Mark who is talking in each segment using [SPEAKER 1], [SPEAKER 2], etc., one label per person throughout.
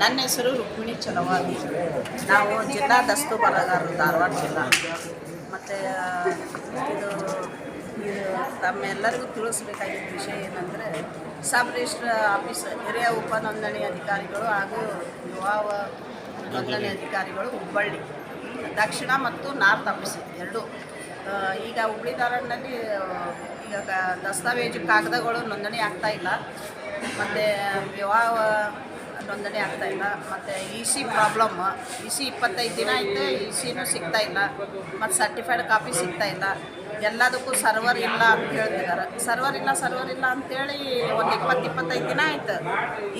[SPEAKER 1] ನನ್ನ ಹೆಸರು ರುಕ್ಮಿಣಿ ಚಲವಾದಿ. ನಾವು ಜಿಲ್ಲಾ ದಸ್ತು ಬರಗಾರರು ಧಾರವಾಡ ಜಿಲ್ಲಾ. ಮತ್ತು, ಇದು ತಮ್ಮೆಲ್ಲರಿಗೂ ತಿಳಿಸ್ಬೇಕಾಗಿದ್ದ ವಿಷಯ ಏನಂದರೆ, ಸಬ್ ರಿಜಿಸ್ಟ್ರ್ ಆಫೀಸ್, ಹಿರಿಯ ಉಪನೋಂದಣಿ ಅಧಿಕಾರಿಗಳು ಹಾಗೂ ಯುವ ನೋಂದಣಿ ಅಧಿಕಾರಿಗಳು ಹುಬ್ಬಳ್ಳಿ, ದಕ್ಷಿಣ ಮತ್ತು ನಾರ್ತ್ ಆಫೀಸ್ ಎರಡು. ಈಗ ಹುಬ್ಳಿ ಧಾರವಾಡನಲ್ಲಿ ಈಗ ದಸ್ತಾವೇಜು ಕಾಗದಗಳು ನೋಂದಣಿ ಆಗ್ತಾ ಇಲ್ಲ. ಮತ್ತು ವಿವಾಹ ಆಗ್ತಾ ಇಲ್ಲ. ಮತ್ತು E C problem E C ಇಪ್ಪತ್ತೈದು ದಿನ ಆಯಿತು ಇ ಸಿನೂ ಸಿಗ್ತಾ ಇಲ್ಲ. ಮತ್ತು ಸರ್ಟಿಫೈಡ್ ಕಾಪಿ ಸಿಗ್ತಾ ಇಲ್ಲ. ಎಲ್ಲದಕ್ಕೂ ಸರ್ವರ್ ಇಲ್ಲ ಅಂತ ಹೇಳ್ತಿದ್ದಾರೆ ಸರ್ವರ್ ಇಲ್ಲ ಸರ್ವರ್ ಇಲ್ಲ ಅಂತೇಳಿ ಒಂದು ಇಪ್ಪತ್ತು ಇಪ್ಪತ್ತೈದು ದಿನ ಆಯ್ತು.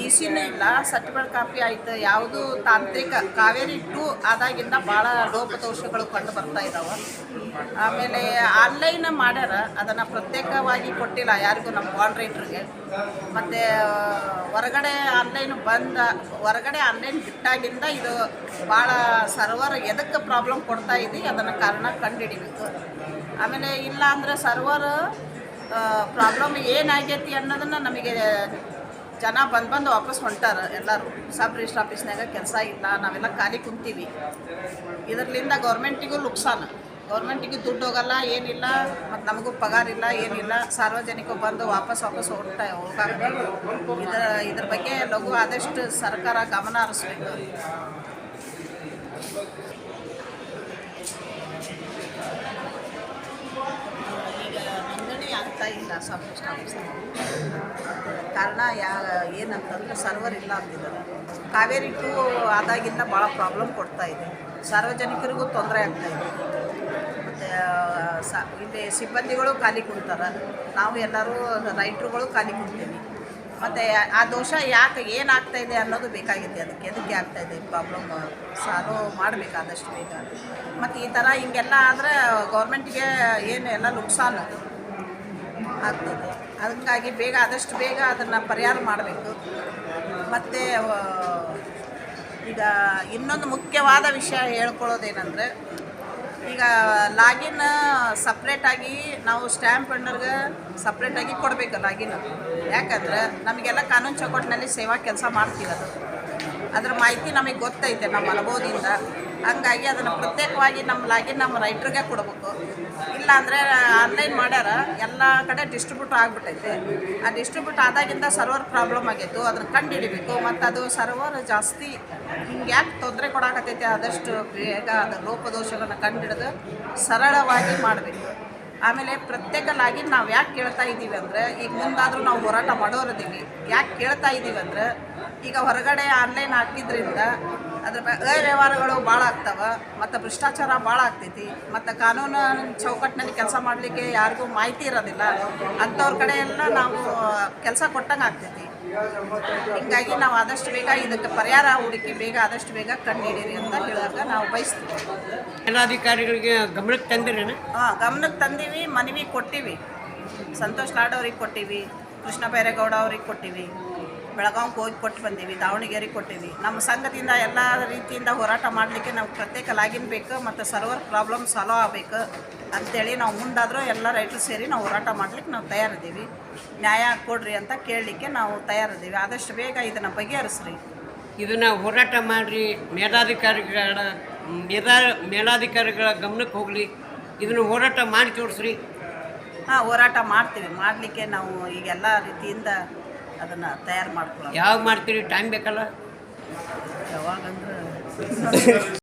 [SPEAKER 1] ಈ ಇಲ್ಲ ಸರ್ಟಿಫೈಡ್ ಕಾಪಿ ಆಯ್ತು. ಯಾವುದು ತಾಂತ್ರಿಕ, ಕಾವೇರಿ ಟು ಆದಾಗಿಂದ ಭಾಳ ಲೋಪದೋಷಗಳು ಕಂಡು ಬರ್ತಾ ಇದ್ದಾವೆ ಆಮೇಲೆ ಆನ್ಲೈನ್ ಮಾಡ್ಯಾರ, ಅದನ್ನು ಪ್ರತ್ಯೇಕವಾಗಿ ಕೊಟ್ಟಿಲ್ಲ ಯಾರಿಗೂ ನಮ್ಮ ಕಾಂಟ್ರೇಟ್ರಿಗೆ ಮತ್ತು, ಹೊರಗಡೆ ಆನ್ಲೈನ್ ಬಂದ, ಹೊರಗಡೆ ಆನ್ಲೈನ್ ಬಿಟ್ಟಾಗಿಂದ ಇದು ಭಾಳ ಸರ್ವರ್ ಎದಕ್ಕೆ ಪ್ರಾಬ್ಲಮ್ ಕೊಡ್ತಾ ಇದೆ, ಅದನ್ನು ಕಾರಣ ಕಂಡುಹಿಡಿಬೇಕು ಆಮೇಲೆ ಇಲ್ಲ ಅಂದರೆ ಸರ್ವರ್ ಪ್ರಾಬ್ಲಮ್ ಏನಾಗೈತಿ ಅನ್ನೋದನ್ನು ನಮಗೆ ಜನ ಬಂದು ಬಂದು ವಾಪಸ್ ಹೊಂಟಾರೆ ಎಲ್ಲರೂ. ಸಬ್ ರಿಜಿಸ್ಟರ್ ಆಫೀಸ್ನಾಗ ಕೆಲಸ ಇಲ್ಲ, ನಾವೆಲ್ಲ ಖಾಲಿ ಕುಂತೀವಿ. ಇದರಿಂದ ಗೌರ್ಮೆಂಟಿಗೂ ನುಕ್ಸಾನ. ಗೌರ್ಮೆಂಟಿಗೆ ದುಡ್ಡು ಹೋಗಲ್ಲ, ಏನಿಲ್ಲ, ಮತ್ತು ನಮಗೂ ಪಗಾರ ಇಲ್ಲ, ಏನಿಲ್ಲ ಸಾರ್ವಜನಿಕರು ಬಂದು ವಾಪಸ್ ವಾಪಸ್ ಹೊರಟ ಹೋಗಬೇಕು ಇದರ, ಇದ್ರ ಬಗ್ಗೆ ಲಘು ಆದಷ್ಟು ಸರ್ಕಾರ ಗಮನ ಹರಿಸ್ಬೇಕು ಈಗ ನೋಂದಣಿ ಆಗ್ತಾ ಇಲ್ಲ ಆಫೀಸ್ನಾಗ ಕಾರಣ ಯಾ ಏನಂತಂದ್ರೆ ಸರ್ವರ್ ಇಲ್ಲ ಅಂತಿದ್ದಾರೆ ಕಾವೇರಿ ಟು ಆದಾಗಿಂದ ಭಾಳ ಪ್ರಾಬ್ಲಮ್ ಕೊಡ್ತಾ ಇದೆ. ಸಾರ್ವಜನಿಕರಿಗೂ ತೊಂದರೆ ಆಗ್ತಾ ಇದೆ. ಮತ್ತು ಸ, ಇಲ್ಲಿ ಸಿಬ್ಬಂದಿಗಳು ಖಾಲಿ ಕುಂತಾರೆ. ನಾವು ಎಲ್ಲರೂ ರೈಟ್ರುಗಳು ಖಾಲಿ ಕುಂತೀವಿ. ಮತ್ತು, ಆ ದೋಷ ಯಾಕೆ ಏನಾಗ್ತಾ ಇದೆ ಅನ್ನೋದು ಬೇಕಾಗಿದೆ ಅದಕ್ಕೆ ಎದಕ್ಕೆ ಆಗ್ತಾ ಇದೆ ಪ್ರಾಬ್ಲಮ್. ಸಾಲ್ವ್ ಮಾಡಬೇಕಾದಷ್ಟು ಬೇಗ. ಮತ್ತು ಈ ಥರ ಹಿಂಗೆಲ್ಲ ಆದರೆ ಗೌರ್ಮೆಂಟ್ಗೆ ಏನು ಎಲ್ಲ ನುಕ್ಸಾನ. ಆಗ್ತದೆ. ಅದಕ್ಕಾಗಿ ಬೇಗ ಆದಷ್ಟು ಬೇಗ ಅದನ್ನು ಪರಿಹಾರ ಮಾಡಬೇಕು. ಮತ್ತು ಈಗ ಇನ್ನೊಂದು ಮುಖ್ಯವಾದ ವಿಷಯ ಹೇಳ್ಕೊಳ್ಳೋದೇನೆಂದರೆ, ಈಗ ಲಾಗಿನ್ ಸಪ್ರೇಟಾಗಿ ನಾವು ಸ್ಟ್ಯಾಂಪ್ ಪೆಂಡರ್ಗೆ ಸಪ್ರೇಟಾಗಿ ಕೊಡಬೇಕು ಲಾಗಿನ್. ಯಾಕಂದ್ರೆ, ನಮಗೆಲ್ಲ ಕಾನೂನು ಚೌಕಟ್ಟಿನಲ್ಲಿ ಸೇವಾ ಕೆಲಸ ಮಾಡ್ತೀವಿ ಅದು. ಅದ್ರ ಮಾಹಿತಿ ನಮಗೆ ಗೊತ್ತೈತೆ ನಮ್ಮ ಅನುಭವದಿಂದ. ಹಂಗಾಗಿ ಅದನ್ನು ಪ್ರತ್ಯೇಕವಾಗಿ ನಮ್ಮ ಲಾಗಿನ್ ನಮ್ಮ ರೈಟ್ರಿಗೆ ಕೊಡಬೇಕು. ಇಲ್ಲಾಂದರೆ ಆನ್ಲೈನ್ ಮಾಡ್ಯಾರ, ಎಲ್ಲ ಕಡೆ ಡಿಸ್ಟ್ರಿಬ್ಯೂಟ್ ಆಗಿಬಿಟ್ಟೈತೆ. ಆ ಡಿಸ್ಟ್ರಿಬ್ಯೂಟ್ ಆದಾಗಿಂದ ಸರ್ವರ್ ಪ್ರಾಬ್ಲಮ್ ಆಗಿತ್ತು, ಅದನ್ನು ಕಂಡು ಹಿಡಿಬೇಕು ಮತ್ತು ಅದು ಸರ್ವರ್ ಜಾಸ್ತಿ ಹಿಂಗೆ ಯಾಕೆ ತೊಂದರೆ ಕೊಡಾಕತ್ತೈತೆ, ಆದಷ್ಟು ಬೇಗ ಅದು ಕಂಡು ಹಿಡಿದು ಸರಳವಾಗಿ ಮಾಡಬೇಕು. ಆಮೇಲೆ ಪ್ರತ್ಯೇಕನಾಗಿ ನಾವು ಯಾಕೆ ಕೇಳ್ತಾ ಇದ್ದೀವಿ ಅಂದರೆ, ಈಗ ಮುಂದಾದರೂ ನಾವು ಹೋರಾಟ ಮಾಡೋರಿದ್ದೀವಿ ಯಾಕೆ ಕೇಳ್ತಾ ಇದ್ದೀವಿ ಅಂದರೆ, ಈಗ ಹೊರಗಡೆ ಆನ್ಲೈನ್ ಹಾಕಿದ್ರಿಂದ ಅದ್ರ ಅವ್ಯವಹಾರಗಳು ಭಾಳ ಆಗ್ತಾವ, ಮತ್ತು ಭ್ರಷ್ಟಾಚಾರ ಭಾಳ ಆಗ್ತೈತಿ, ಮತ್ತು ಕಾನೂನು ಚೌಕಟ್ಟಿನಲ್ಲಿ ಕೆಲಸ ಮಾಡಲಿಕ್ಕೆ ಯಾರಿಗೂ ಮಾಹಿತಿ ಇರೋದಿಲ್ಲ, ಅಂಥವ್ರ ಕಡೆ ನಾವು ಕೆಲಸ ಕೊಟ್ಟಂಗೆ ಆಗ್ತೈತಿ. ಹಿಂಗಾಗಿ ನಾವು ಆದಷ್ಟು ಬೇಗ ಇದಕ್ಕೆ ಪರಿಹಾರ ಹುಡುಕಿ ಬೇಗ ಆದಷ್ಟು ಬೇಗ ಹಿಡೀರಿ ಅಂತ ಹೇಳೋಕೆ ನಾವು ಬಯಸ್ತೀವಿ.
[SPEAKER 2] ಮೇಲಾಧಿಕಾರಿಗಳಿಗೆ ಗಮನಕ್ಕೆ ತಂದಿರೇನು?
[SPEAKER 1] ಹಾಂ ಗಮನಕ್ಕೆ ತಂದೀವಿ ಮನವಿ ಕೊಟ್ಟಿವಿ. ಸಂತೋಷ್ ಲಾಡ್ ಅವ್ರಿಗೆ ಕೊಟ್ಟಿವಿ ಕೃಷ್ಣ ಬೈರೇಗೌಡ ಅವ್ರಿಗೆ ಕೊಟ್ಟಿವಿ. ಬೆಳಗಾವಿಗೆ ಹೋಗಿ ಕೊಟ್ಟು ಬಂದೀವಿ ದಾವಣಗೆರೆಗೆ ಕೊಟ್ಟಿವಿ. ನಮ್ಮ ಸಂಘದಿಂದ ಎಲ್ಲ ರೀತಿಯಿಂದ ಹೋರಾಟ ಮಾಡಲಿಕ್ಕೆ ನಾವು ಪ್ರತ್ಯೇಕ ಲಾಗಿನ್ ಬೇಕು ಮತ್ತು ಸರ್ವರ್ ಪ್ರಾಬ್ಲಮ್ ಸಾಲ್ವ್ ಆಗಬೇಕು ಅಂಥೇಳಿ ನಾವು ಮುಂದಾದರೂ ಎಲ್ಲ ರೈತರು ಸೇರಿ ನಾವು ಹೋರಾಟ ಮಾಡ್ಲಿಕ್ಕೆ ನಾವು ತಯಾರಿದ್ದೀವಿ. ನ್ಯಾಯ ಕೊಡ್ರಿ ಅಂತ ಕೇಳಲಿಕ್ಕೆ ನಾವು ತಯಾರಿದ್ದೀವಿ. ಆದಷ್ಟು ಬೇಗ ಇದನ್ನು ಬಗೆಹರಿಸ್ರಿ.
[SPEAKER 2] ಇದನ್ನ ಹೋರಾಟ ಮಾಡಿರಿ ಮೇಲಾಧಿಕಾರಿಗಳ ಮೇಲಾ ಮೇಲಾಧಿಕಾರಿಗಳ ಗಮನಕ್ಕೆ ಹೋಗಲಿ. ಇದನ್ನು ಹೋರಾಟ ಮಾಡಿ ತೋರಿಸ್ರಿ.
[SPEAKER 1] ಹಾಂ ಹೋರಾಟ ಮಾಡ್ತೀವಿ. ಮಾಡಲಿಕ್ಕೆ ನಾವು ಈಗೆಲ್ಲ ರೀತಿಯಿಂದ ಅದನ್ನು ತಯಾರು ಮಾಡ್ಕೊಳ್ಳೋದು.
[SPEAKER 2] ಯಾವಾಗ ಮಾಡ್ತೀರಿ? ಟೈಮ್ ಬೇಕಲ್ಲ
[SPEAKER 1] ಯಾವಾಗಂದ್ರೆ